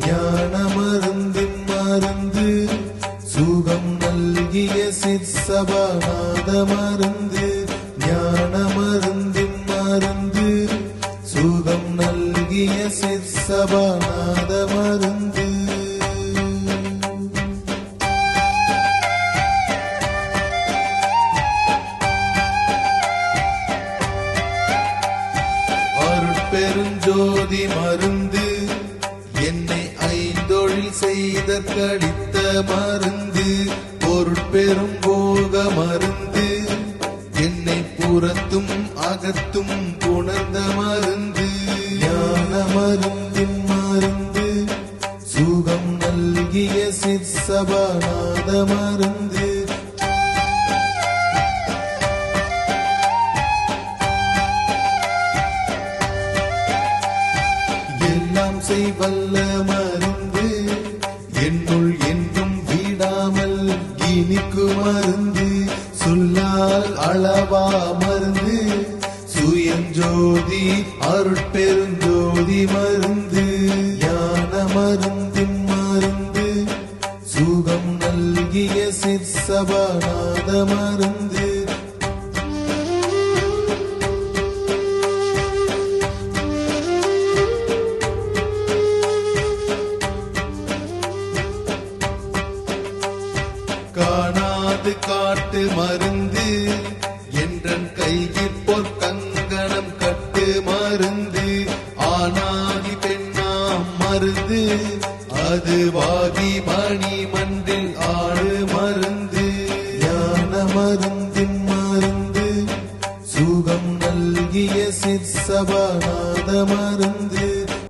ஞான மருந்தின் மருந்து சுகம் நல்கிய சிற்சபாநாத மருந்து ஞான மருந்தின் மருந்து சுகம் நல்கிய சிற்சபாநாத மருந்து அருட்பெருஞ்சோதி மருந்து செய்த மருந்து பொருட்பெரும் போக மருந்து என்னை புறத்தும் அகத்தும் புணர்ந்த மருந்து. ஞான மருந்தின் மருந்து சுகம் நல்கிய சிற்சபாநாத மருந்து. எல்லாம் செய்வல்ல மருந்து இனிக்கு மருந்து சொல்லால் அளவா மருந்து. சுயஞ்சோதி அருட்பெருஞ்சோதி மருந்து. ஞான மருந்தின் மருந்து. சுகம் நல்கிய சிற்சபநாத மருந்து. காணாது காட்டு மருந்து. என்றன் கையில் பொற்கங்கணம் கட்டு மருந்து. ஆனாகி பெண்ணாம் மருந்து. அது வாகி மணி மன்றில் ஆடு மருந்து. ஞான மருந்தின் மருந்து. சுகம் நல்கிய சிற்சபாநாத மருந்து.